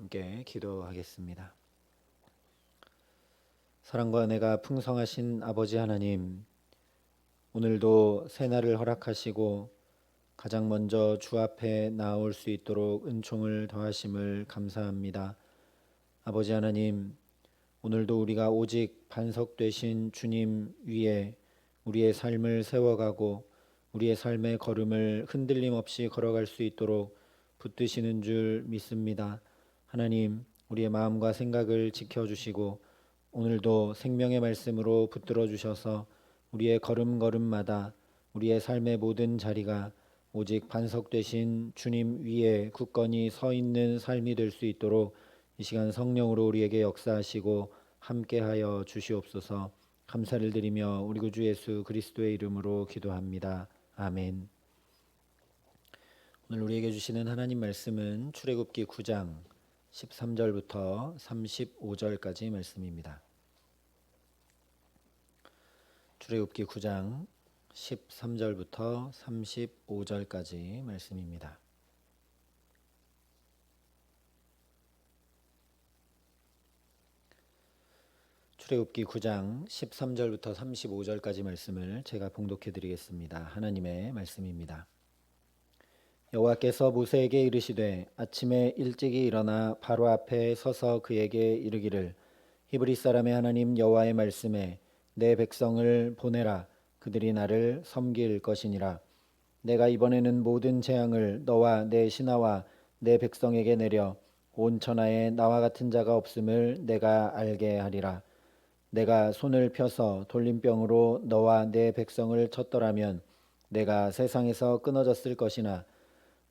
함께 기도하겠습니다. 사랑과 은혜가 풍성하신 아버지 하나님, 오늘도 새날을 허락하시고 가장 먼저 주 앞에 나올 수 있도록 은총을 더하심을 감사합니다. 아버지 하나님, 오늘도 우리가 오직 반석 되신 주님 위에 우리의 삶을 세워가고 우리의 삶의 걸음을 흔들림 없이 걸어갈 수 있도록 붙드시는 줄 믿습니다. 하나님, 우리의 마음과 생각을 지켜주시고 오늘도 생명의 말씀으로 붙들어 주셔서 우리의 걸음걸음마다 우리의 삶의 모든 자리가 오직 반석 되신 주님 위에 굳건히 서 있는 삶이 될 수 있도록 이 시간 성령으로 우리에게 역사하시고 함께하여 주시옵소서. 감사를 드리며 우리 구주 예수 그리스도의 이름으로 기도합니다. 아멘. 오늘 우리에게 주시는 하나님 말씀은 출애굽기 9장 13절부터 35절까지 말씀입니다. 출애굽기 9장 13절부터 35절까지 말씀입니다. 출애굽기 9장 13절부터 35절까지 말씀을 제가 봉독해 드리겠습니다. 하나님의 말씀입니다. 여호와께서 모세에게 이르시되 아침에 일찍이 일어나 바로 앞에 서서 그에게 이르기를 히브리 사람의 하나님 여호와의 말씀에 내 백성을 보내라. 그들이 나를 섬길 것이니라. 내가 이번에는 모든 재앙을 너와 내 신하와 내 백성에게 내려 온 천하에 나와 같은 자가 없음을 내가 알게 하리라. 내가 손을 펴서 돌림병으로 너와 내 백성을 쳤더라면 내가 세상에서 끊어졌을 것이나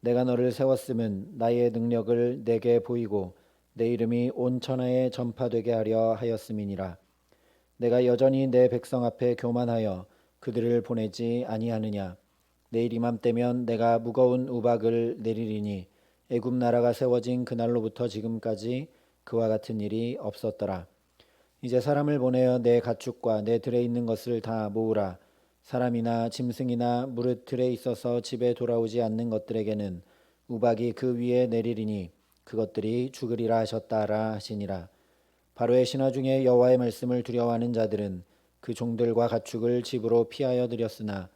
내가 너를 세웠음은 나의 능력을 내게 보이고 내 이름이 온 천하에 전파되게 하려 하였음이니라. 내가 여전히 내 백성 앞에 교만하여 그들을 보내지 아니하느냐. 내일 이맘때면 내가 무거운 우박을 내리리니 애굽 나라가 세워진 그날로부터 지금까지 그와 같은 일이 없었더라. 이제 사람을 보내어 내 가축과 내 들에 있는 것을 다 모으라. 사람이나 짐승이나 무릇 들에 있어서 집에 돌아오지 않는 것들에게는 우박이 그 위에 내리리니 그것들이 죽으리라 하셨다라 하시니라. 바로의 신하 중에 여호와의 말씀을 두려워하는 자들은 그 종들과 가축을 집으로 피하여 들였으나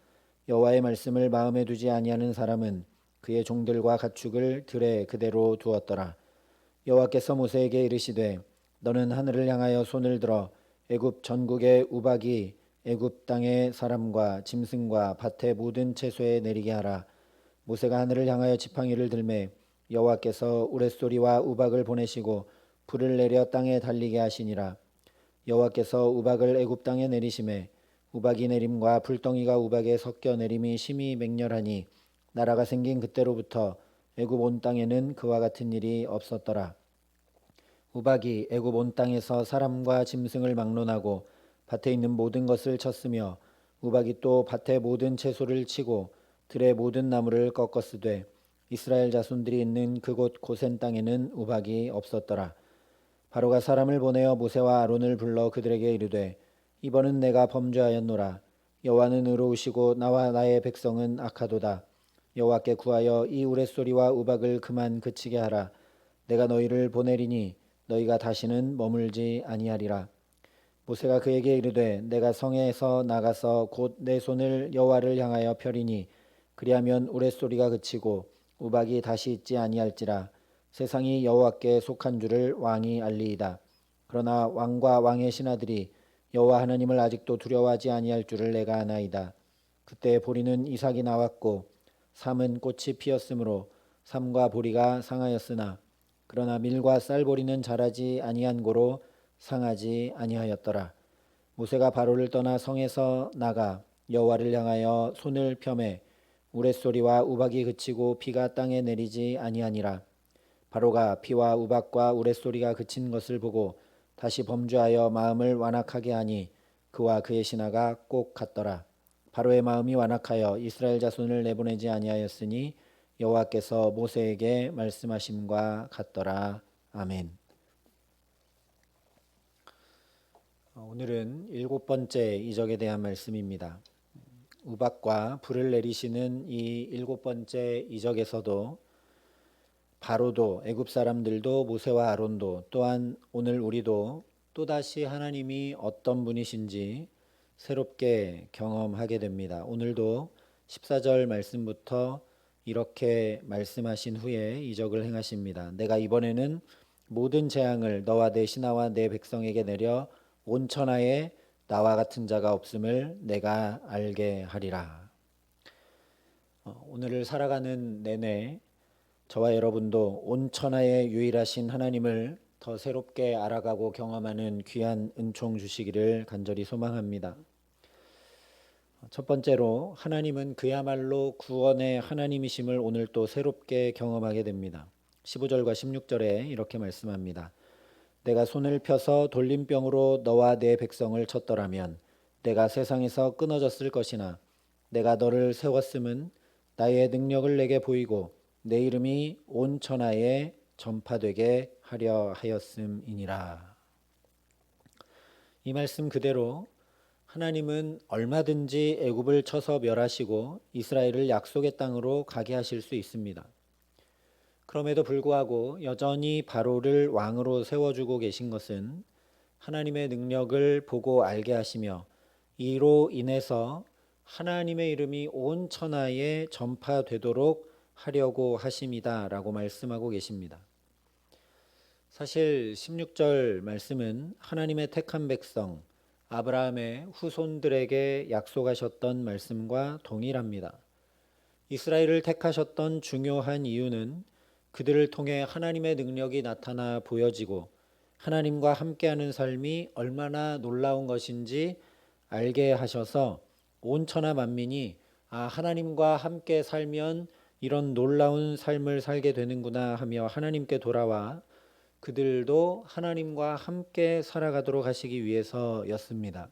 여호와의 말씀을 마음에 두지 아니하는 사람은 그의 종들과 가축을 들에 그대로 두었더라. 여호와께서 모세에게 이르시되 너는 하늘을 향하여 손을 들어 애굽 전국의 우박이 애굽 땅의 사람과 짐승과 밭의 모든 채소에 내리게 하라. 모세가 하늘을 향하여 지팡이를 들매 여호와께서 우레소리와 우박을 보내시고 불을 내려 땅에 달리게 하시니라. 여호와께서 우박을 애굽 땅에 내리심에 우박이 내림과 불덩이가 우박에 섞여 내림이 심히 맹렬하니 나라가 생긴 그때로부터 애굽 온 땅에는 그와 같은 일이 없었더라. 우박이 애굽 온 땅에서 사람과 짐승을 막론하고 밭에 있는 모든 것을 쳤으며 우박이 또 밭의 모든 채소를 치고 들의 모든 나무를 꺾었으되 이스라엘 자손들이 있는 그곳 고센 땅에는 우박이 없었더라. 바로가 사람을 보내어 모세와 아론을 불러 그들에게 이르되 이번은 내가 범죄하였노라. 여호와는 의로우시고 나와 나의 백성은 악하도다. 여호와께 구하여 이 우레소리와 우박을 그만 그치게 하라. 내가 너희를 보내리니 너희가 다시는 머물지 아니하리라. 모세가 그에게 이르되 내가 성에서 나가서 곧 내 손을 여호와를 향하여 펴리니 그리하면 우레소리가 그치고 우박이 다시 있지 아니할지라 세상이 여호와께 속한 줄을 왕이 알리이다. 그러나 왕과 왕의 신하들이 여호와 하나님을 아직도 두려워하지 아니할 줄을 내가 아나이다. 그때 보리는 이삭이 나왔고 삼은 꽃이 피었으므로 삼과 보리가 상하였으나 그러나 밀과 쌀보리는 자라지 아니한 고로 상하지 아니하였더라. 모세가 바로를 떠나 성에서 나가 여호와를 향하여 손을 펴매 우레소리와 우박이 그치고 비가 땅에 내리지 아니하니라. 바로가 비와 우박과 우레소리가 그친 것을 보고 다시 범죄하여 마음을 완악하게 하니 그와 그의 신하가 꼭 같더라. 바로의 마음이 완악하여 이스라엘 자손을 내보내지 아니하였으니 여호와께서 모세에게 말씀하심과 같더라. 아멘. 어, 오늘은 일곱 번째 이적에 대한 말씀입니다. 우박과 불을 내리시는 이 일곱 번째 이적에서도 바로도 애굽 사람들도 모세와 아론도 또한 오늘 우리도 또다시 하나님이 어떤 분이신지 새롭게 경험하게 됩니다. 오늘도 14절 말씀부터 이렇게 말씀하신 후에 이적을 행하십니다. 내가 이번에는 모든 재앙을 너와 내 신하와 내 백성에게 내려 온 천하에 나와 같은 자가 없음을 내가 알게 하리라. 어, 오늘을 살아가는 내내 저와 여러분도 온 천하의 유일하신 하나님을 더 새롭게 알아가고 경험하는 귀한 은총 주시기를 간절히 소망합니다. 첫 번째로 하나님은 그야말로 구원의 하나님이심을 오늘 또 새롭게 경험하게 됩니다. 15절과 16절에 이렇게 말씀합니다. 내가 손을 펴서 돌림병으로 너와 내 백성을 쳤더라면 내가 세상에서 끊어졌을 것이나 내가 너를 세웠음은 나의 능력을 내게 보이고 내 이름이 온 천하에 전파되게 하려 하였음이니라. 이 말씀 그대로 하나님은 얼마든지 애굽을 쳐서 멸하시고 이스라엘을 약속의 땅으로 가게 하실 수 있습니다. 그럼에도 불구하고 여전히 바로를 왕으로 세워주고 계신 것은 하나님의 능력을 보고 알게 하시며 이로 인해서 하나님의 이름이 온 천하에 전파되도록 하려고 하심이다 라고 말씀하고 계십니다. 사실 16절 말씀은 하나님의 택한 백성 아브라함의 후손들에게 약속하셨던 말씀과 동일합니다. 이스라엘을 택하셨던 중요한 이유는 그들을 통해 하나님의 능력이 나타나 보여지고 하나님과 함께하는 삶이 얼마나 놀라운 것인지 알게 하셔서 온 천하 만민이 아 하나님과 함께 살면 이런 놀라운 삶을 살게 되는구나 하며 하나님께 돌아와 그들도 하나님과 함께 살아가도록 하시기 위해서였습니다.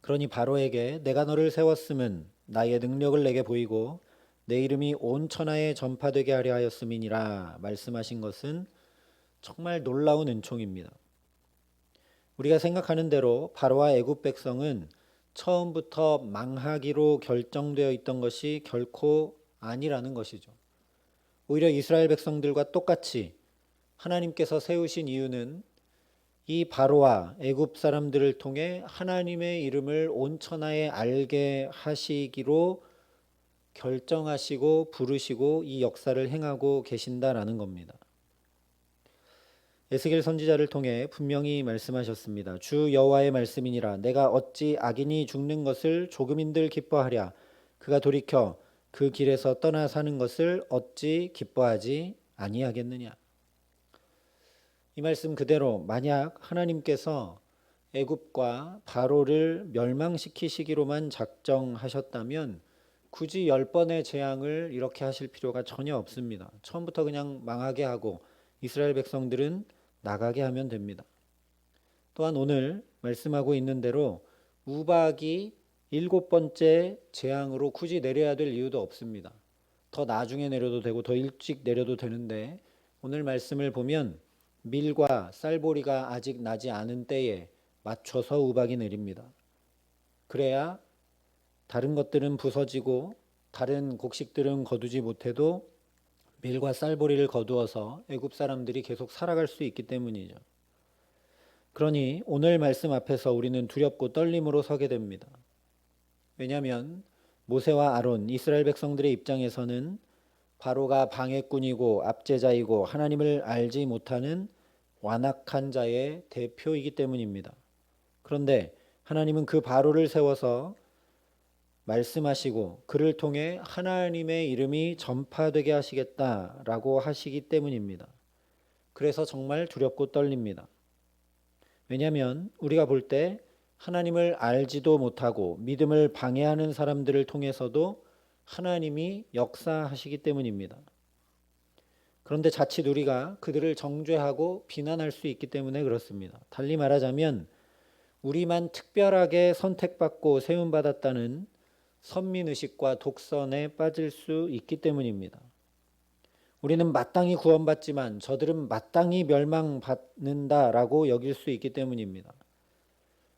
그러니 바로에게 내가 너를 세웠음은 나의 능력을 내게 보이고 내 이름이 온 천하에 전파되게 하려 하였음이니라 말씀하신 것은 정말 놀라운 은총입니다. 우리가 생각하는 대로 바로와 애굽 백성은 처음부터 망하기로 결정되어 있던 것이 결코 아니라는 것이죠. 오히려 이스라엘 백성들과 똑같이 하나님께서 세우신 이유는 이 바로와 애굽 사람들을 통해 하나님의 이름을 온 천하에 알게 하시기로 결정하시고 부르시고 이 역사를 행하고 계신다라는 겁니다. 에스겔 선지자를 통해 분명히 말씀하셨습니다. 주 여호와의 말씀이니라 내가 어찌 악인이 죽는 것을 조금인들 기뻐하랴 그가 돌이켜 그 길에서 떠나 사는 것을 어찌 기뻐하지 아니하겠느냐. 이 말씀 그대로 만약 하나님께서 애굽과 바로를 멸망시키시기로만 작정하셨다면 굳이 열 번의 재앙을 이렇게 하실 필요가 전혀 없습니다. 처음부터 그냥 망하게 하고 이스라엘 백성들은 나가게 하면 됩니다. 또한 오늘 말씀하고 있는 대로 우박이 일곱 번째 재앙으로 굳이 내려야 될 이유도 없습니다. 더 나중에 내려도 되고 더 일찍 내려도 되는데 오늘 말씀을 보면 밀과 쌀보리가 아직 나지 않은 때에 맞춰서 우박이 내립니다. 그래야 다른 것들은 부서지고 다른 곡식들은 거두지 못해도 밀과 쌀보리를 거두어서 애굽 사람들이 계속 살아갈 수 있기 때문이죠. 그러니 오늘 말씀 앞에서 우리는 두렵고 떨림으로 서게 됩니다. 왜냐하면 모세와 아론 이스라엘 백성들의 입장에서는 바로가 방해꾼이고 압제자이고 하나님을 알지 못하는 완악한 자의 대표이기 때문입니다. 그런데 하나님은 그 바로를 세워서 말씀하시고 그를 통해 하나님의 이름이 전파되게 하시겠다라고 하시기 때문입니다. 그래서 정말 두렵고 떨립니다. 왜냐하면 우리가 볼 때 하나님을 알지도 못하고 믿음을 방해하는 사람들을 통해서도 하나님이 역사하시기 때문입니다. 그런데 자칫 우리가 그들을 정죄하고 비난할 수 있기 때문에 그렇습니다. 달리 말하자면 우리만 특별하게 선택받고 세움받았다는 선민의식과 독선에 빠질 수 있기 때문입니다. 우리는 마땅히 구원받지만 저들은 마땅히 멸망받는다라고 여길 수 있기 때문입니다.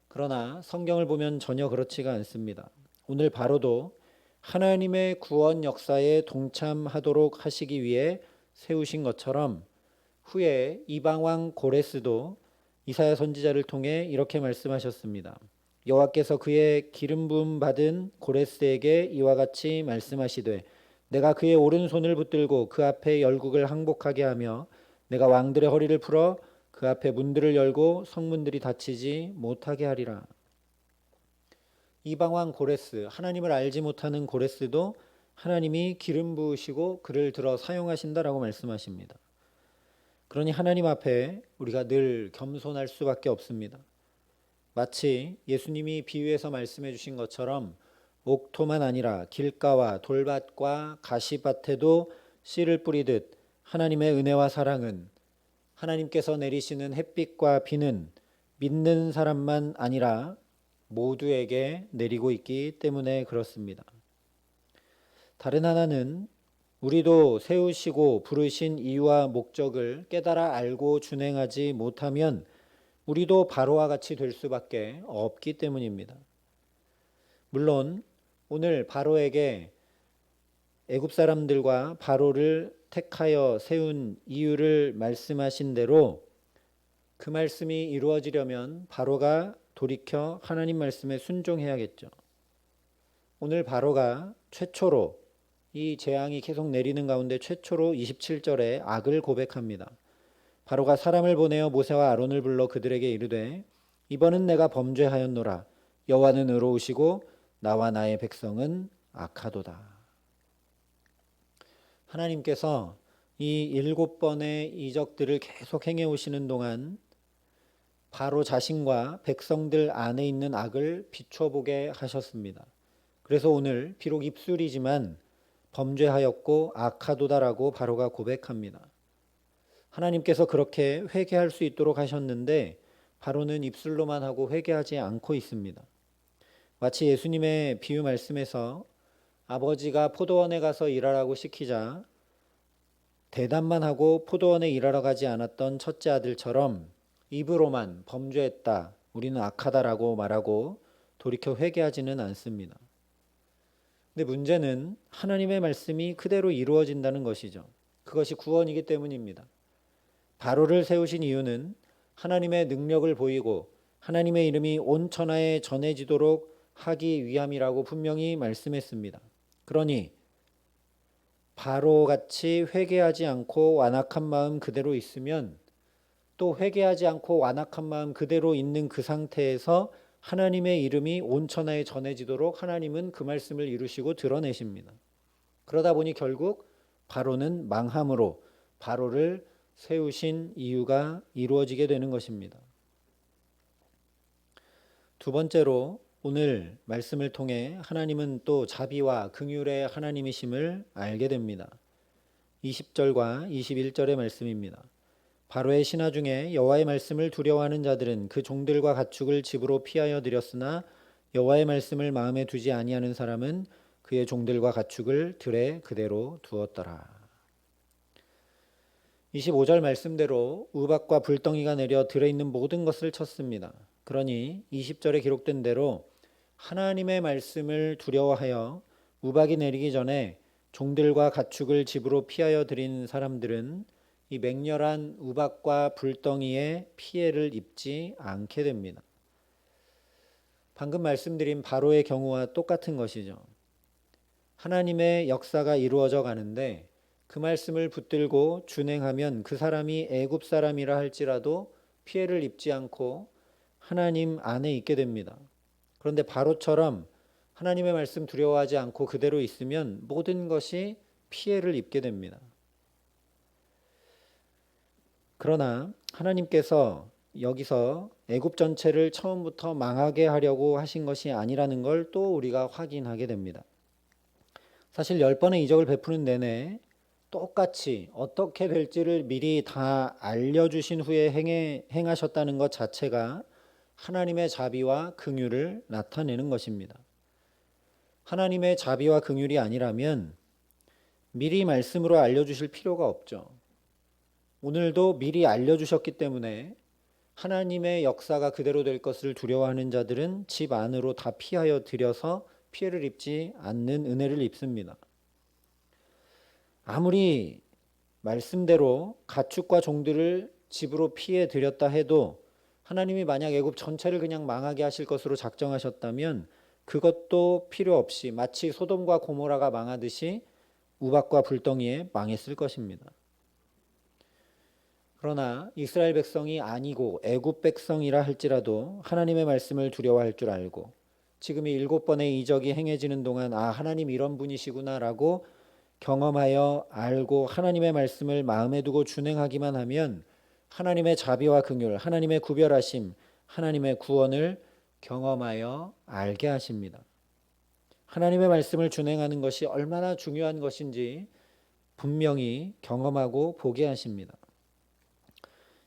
그러나 성경을 보면 전혀 그렇지가 않습니다. 오늘 바로도 하나님의 구원 역사에 동참하도록 하시기 위해 세우신 것처럼 후에 이방 왕 고레스도 이사야 선지자를 통해 이렇게 말씀하셨습니다. 여호와께서 그의 기름 부음 받은 고레스에게 이와 같이 말씀하시되 내가 그의 오른손을 붙들고 그 앞에 열국을 항복하게 하며 내가 왕들의 허리를 풀어 그 앞에 문들을 열고 성문들이 닫히지 못하게 하리라. 이방 왕 고레스 하나님을 알지 못하는 고레스도 하나님이 기름 부으시고 그를 들어 사용하신다라고 말씀하십니다. 그러니 하나님 앞에 우리가 늘 겸손할 수밖에 없습니다. 마치 예수님이 비유해서 말씀해 주신 것처럼 옥토만 아니라 길가와 돌밭과 가시밭에도 씨를 뿌리듯 하나님의 은혜와 사랑은 하나님께서 내리시는 햇빛과 비는 믿는 사람만 아니라 모두에게 내리고 있기 때문에 그렇습니다. 다른 하나는 우리도 세우시고 부르신 이유와 목적을 깨달아 알고 준행하지 못하면 우리도 바로와 같이 될 수밖에 없기 때문입니다. 물론 오늘 바로에게 애굽 사람들과 바로를 택하여 세운 이유를 말씀하신 대로 그 말씀이 이루어지려면 바로가 돌이켜 하나님 말씀에 순종해야겠죠. 오늘 바로가 최초로 이 재앙이 계속 내리는 가운데 최초로 27절에 악을 고백합니다. 바로가 사람을 보내어 모세와 아론을 불러 그들에게 이르되 이번은 내가 범죄하였노라 여호와는 의로우시고 나와 나의 백성은 악하도다. 하나님께서 이 일곱 번의 이적들을 계속 행해 오시는 동안 바로 자신과 백성들 안에 있는 악을 비춰보게 하셨습니다. 그래서 오늘 비록 입술이지만 범죄하였고 악하도다라고 바로가 고백합니다. 하나님께서 그렇게 회개할 수 있도록 하셨는데 바로는 입술로만 하고 회개하지 않고 있습니다. 마치 예수님의 비유 말씀에서 아버지가 포도원에 가서 일하라고 시키자 대답만 하고 포도원에 일하러 가지 않았던 첫째 아들처럼 입으로만 범죄했다, 우리는 악하다라고 말하고 돌이켜 회개하지는 않습니다. 근데 문제는 하나님의 말씀이 그대로 이루어진다는 것이죠. 그것이 구원이기 때문입니다. 바로를 세우신 이유는 하나님의 능력을 보이고 하나님의 이름이 온 천하에 전해지도록 하기 위함이라고 분명히 말씀했습니다. 그러니 바로 같이 회개하지 않고 완악한 마음 그대로 있으면 또 회개하지 않고 완악한 마음 그대로 있는 그 상태에서 하나님의 이름이 온 천하에 전해지도록 하나님은 그 말씀을 이루시고 드러내십니다. 그러다 보니 결국 바로는 망함으로 바로를 세우신 이유가 이루어지게 되는 것입니다. 두 번째로 오늘 말씀을 통해 하나님은 또 자비와 긍휼의 하나님이심을 알게 됩니다. 20절과 21절의 말씀입니다. 바로의 신하 중에 여호와의 말씀을 두려워하는 자들은 그 종들과 가축을 집으로 피하여 들였으나 여호와의 말씀을 마음에 두지 아니하는 사람은 그의 종들과 가축을 들에 그대로 두었더라. 25절 말씀대로 우박과 불덩이가 내려 들에 있는 모든 것을 쳤습니다. 그러니 20절에 기록된 대로 하나님의 말씀을 두려워하여 우박이 내리기 전에 종들과 가축을 집으로 피하여 들인 사람들은 이 맹렬한 우박과 불덩이에 피해를 입지 않게 됩니다. 방금 말씀드린 바로의 경우와 똑같은 것이죠. 하나님의 역사가 이루어져 가는데 그 말씀을 붙들고 준행하면 그 사람이 애굽 사람이라 할지라도 피해를 입지 않고 하나님 안에 있게 됩니다. 그런데 바로처럼 하나님의 말씀 두려워하지 않고 그대로 있으면 모든 것이 피해를 입게 됩니다. 그러나 하나님께서 여기서 애굽 전체를 처음부터 망하게 하려고 하신 것이 아니라는 걸 또 우리가 확인하게 됩니다. 사실 열 번의 이적을 베푸는 내내 똑같이 어떻게 될지를 미리 다 알려주신 후에 행해, 행하셨다는 것 자체가 하나님의 자비와 긍휼을 나타내는 것입니다. 하나님의 자비와 긍휼이 아니라면 미리 말씀으로 알려주실 필요가 없죠. 오늘도 미리 알려주셨기 때문에 하나님의 역사가 그대로 될 것을 두려워하는 자들은 집 안으로 다 피하여 들여서 피해를 입지 않는 은혜를 입습니다. 아무리 말씀대로 가축과 종들을 집으로 피해 들였다 해도 하나님이 만약 애굽 전체를 그냥 망하게 하실 것으로 작정하셨다면 그것도 필요 없이 마치 소돔과 고모라가 망하듯이 우박과 불덩이에 망했을 것입니다. 그러나 이스라엘 백성이 아니고 애굽 백성이라 할지라도 하나님의 말씀을 두려워할 줄 알고 지금 이 일곱 번의 이적이 행해지는 동안 아 하나님 이런 분이시구나라고 경험하여 알고 하나님의 말씀을 마음에 두고 준행하기만 하면 하나님의 자비와 긍휼, 하나님의 구별하심, 하나님의 구원을 경험하여 알게 하십니다. 하나님의 말씀을 준행하는 것이 얼마나 중요한 것인지 분명히 경험하고 보게 하십니다.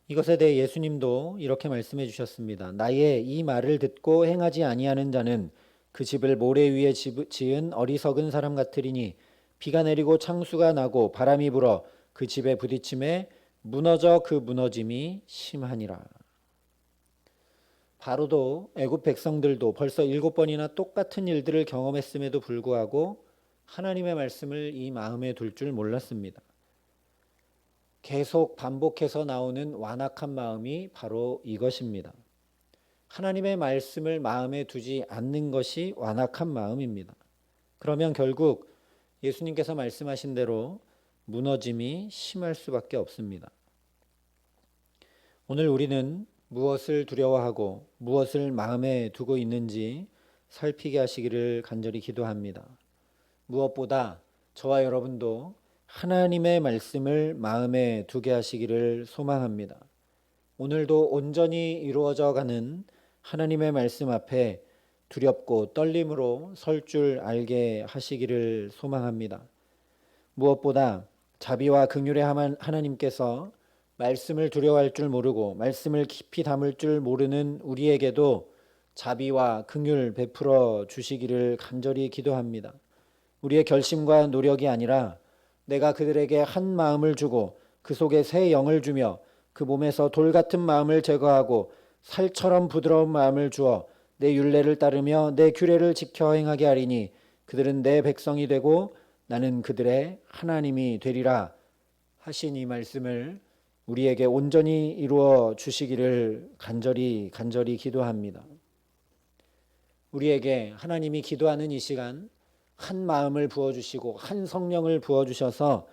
이것에 대해 예수님도 이렇게 말씀해 주셨습니다. 나의 이 말을 듣고 행하지 아니하는 자는 그 집을 모래 위에 지은 어리석은 사람 같으리니 비가 내리고 창수가 나고 바람이 불어 그 집에 부딪힘에 무너져 그 무너짐이 심하니라. 바로도 애굽 백성들도 벌써 일곱 번이나 똑같은 일들을 경험했음에도 불구하고 하나님의 말씀을 이 마음에 둘 줄 몰랐습니다. 계속 반복해서 나오는 완악한 마음이 바로 이것입니다. 하나님의 말씀을 마음에 두지 않는 것이 완악한 마음입니다. 그러면 결국 예수님께서 말씀하신 대로 무너짐이 심할 수밖에 없습니다. 오늘 우리는 무엇을 두려워하고 무엇을 마음에 두고 있는지 살피게 하시기를 간절히 기도합니다. 무엇보다 저와 여러분도 하나님의 말씀을 마음에 두게 하시기를 소망합니다. 오늘도 온전히 이루어져 가는 하나님의 말씀 앞에 두렵고 떨림으로 설 줄 알게 하시기를 소망합니다. 무엇보다 자비와 긍휼의 하나님께서 말씀을 두려워할 줄 모르고 말씀을 깊이 담을 줄 모르는 우리에게도 자비와 긍휼 베풀어 주시기를 간절히 기도합니다. 우리의 결심과 노력이 아니라 내가 그들에게 한 마음을 주고 그 속에 새 영을 주며 그 몸에서 돌 같은 마음을 제거하고 살처럼 부드러운 마음을 주어 내 윤례를 따르며 내 규례를 지켜 행하게 하리니 그들은 내 백성이 되고 나는 그들의 하나님이 되리라 하신 이 말씀을 우리에게 온전히 이루어 주시기를 간절히 간절히 기도합니다. 우리에게 하나님이 기도하는 이 시간 한 마음을 부어 주시고 한 성령을 부어 주셔서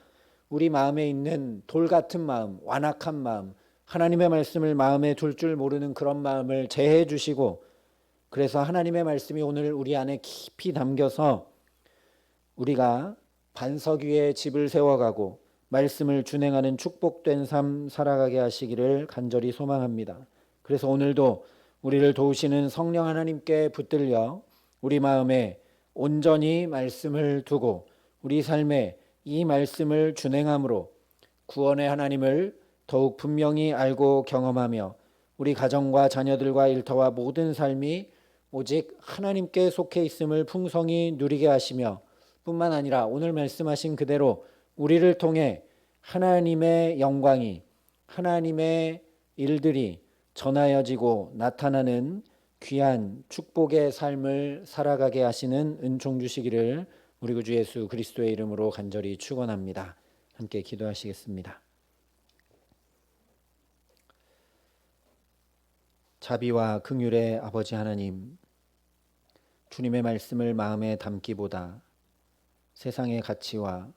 우리 마음에 있는 돌 같은 마음, 완악한 마음, 하나님의 말씀을 마음에 둘 줄 모르는 그런 마음을 제해 주시고 그래서 하나님의 말씀이 오늘 우리 안에 깊이 담겨서 우리가 반석 위에 집을 세워가고 말씀을 준행하는 축복된 삶 살아가게 하시기를 간절히 소망합니다. 그래서 오늘도 우리를 도우시는 성령 하나님께 붙들려 우리 마음에 온전히 말씀을 두고 우리 삶에 이 말씀을 준행함으로 구원의 하나님을 더욱 분명히 알고 경험하며 우리 가정과 자녀들과 일터와 모든 삶이 오직 하나님께 속해 있음을 풍성히 누리게 하시며 뿐만 아니라 오늘 말씀하신 그대로 우리를 통해 하나님의 영광이 하나님의 일들이 전하여지고 나타나는 귀한 축복의 삶을 살아가게 하시는 은총 주시기를 우리 구주 예수 그리스도의 이름으로 간절히 축원합니다. 함께 기도하시겠습니다. 자비와 긍휼의 아버지 하나님 주님의 말씀을 마음에 담기보다 세상의 가치와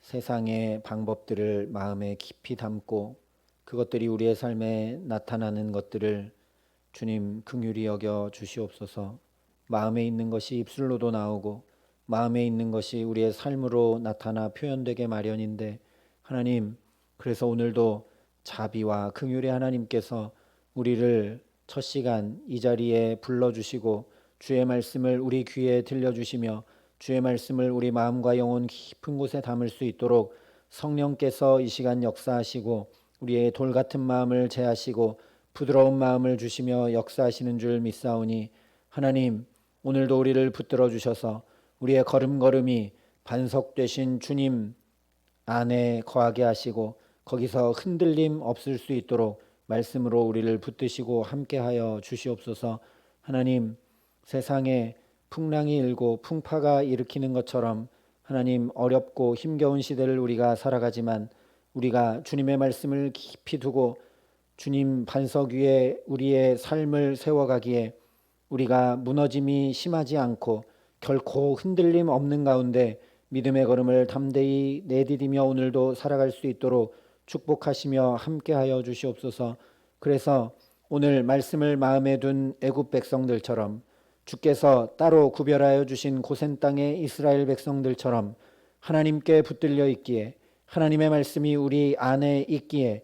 세상의 방법들을 마음에 깊이 담고 그것들이 우리의 삶에 나타나는 것들을 주님 긍휼히 여겨 주시옵소서. 마음에 있는 것이 입술로도 나오고 마음에 있는 것이 우리의 삶으로 나타나 표현되게 마련인데 하나님 그래서 오늘도 자비와 긍휼의 하나님께서 우리를 첫 시간 이 자리에 불러 주시고 주의 말씀을 우리 귀에 들려주시며 주의 말씀을 우리 마음과 영혼 깊은 곳에 담을 수 있도록 성령께서 이 시간 역사하시고 우리의 돌 같은 마음을 제하시고 부드러운 마음을 주시며 역사하시는 줄 믿사오니 하나님 오늘도 우리를 붙들어 주셔서 우리의 걸음걸음이 반석 되신 주님 안에 거하게 하시고 거기서 흔들림 없을 수 있도록 말씀으로 우리를 붙드시고 함께하여 주시옵소서. 하나님 세상에 풍랑이 일고 풍파가 일으키는 것처럼 하나님 어렵고 힘겨운 시대를 우리가 살아가지만 우리가 주님의 말씀을 깊이 두고 주님 반석 위에 우리의 삶을 세워가기에 우리가 무너짐이 심하지 않고 결코 흔들림 없는 가운데 믿음의 걸음을 담대히 내디디며 오늘도 살아갈 수 있도록 축복하시며 함께하여 주시옵소서. 그래서 오늘 말씀을 마음에 둔 애굽 백성들처럼 주께서 따로 구별하여 주신 고센 땅의 이스라엘 백성들처럼 하나님께 붙들려 있기에 하나님의 말씀이 우리 안에 있기에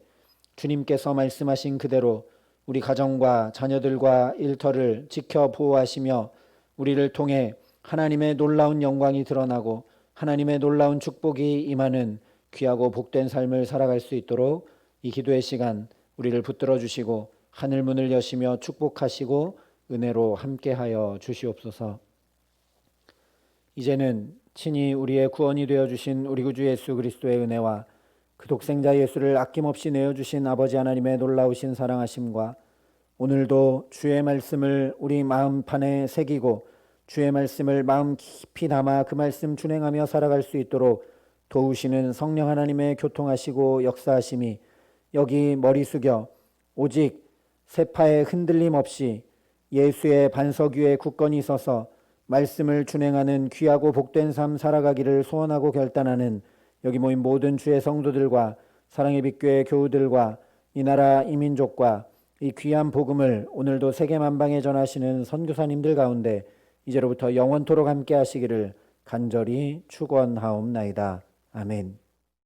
주님께서 말씀하신 그대로 우리 가정과 자녀들과 일터를 지켜 보호하시며 우리를 통해 하나님의 놀라운 영광이 드러나고 하나님의 놀라운 축복이 임하는 귀하고 복된 삶을 살아갈 수 있도록 이 기도의 시간 우리를 붙들어 주시고 하늘 문을 여시며 축복하시고 은혜로 함께하여 주시옵소서. 이제는 친히 우리의 구원이 되어 주신 우리 구주 예수 그리스도의 은혜와 그 독생자 예수를 아낌없이 내어 주신 아버지 하나님의 놀라우신 사랑하심과 오늘도 주의 말씀을 우리 마음판에 새기고 주의 말씀을 마음 깊이 담아 그 말씀 준행하며 살아갈 수 있도록 도우시는 성령 하나님의 교통하시고 역사하심이 여기 머리 숙여 오직 세파의 흔들림 없이 예수의 반석 위에 굳건히 서서 말씀을 준행하는 귀하고 복된 삶 살아가기를 소원하고 결단하는 여기 모인 모든 주의 성도들과 사랑의 빛교회 교우들과 이 나라 이민족과 이 귀한 복음을 오늘도 세계 만방에 전하시는 선교사님들 가운데 이제로부터 영원토록 함께 하시기를 간절히 축원하옵나이다. 아멘.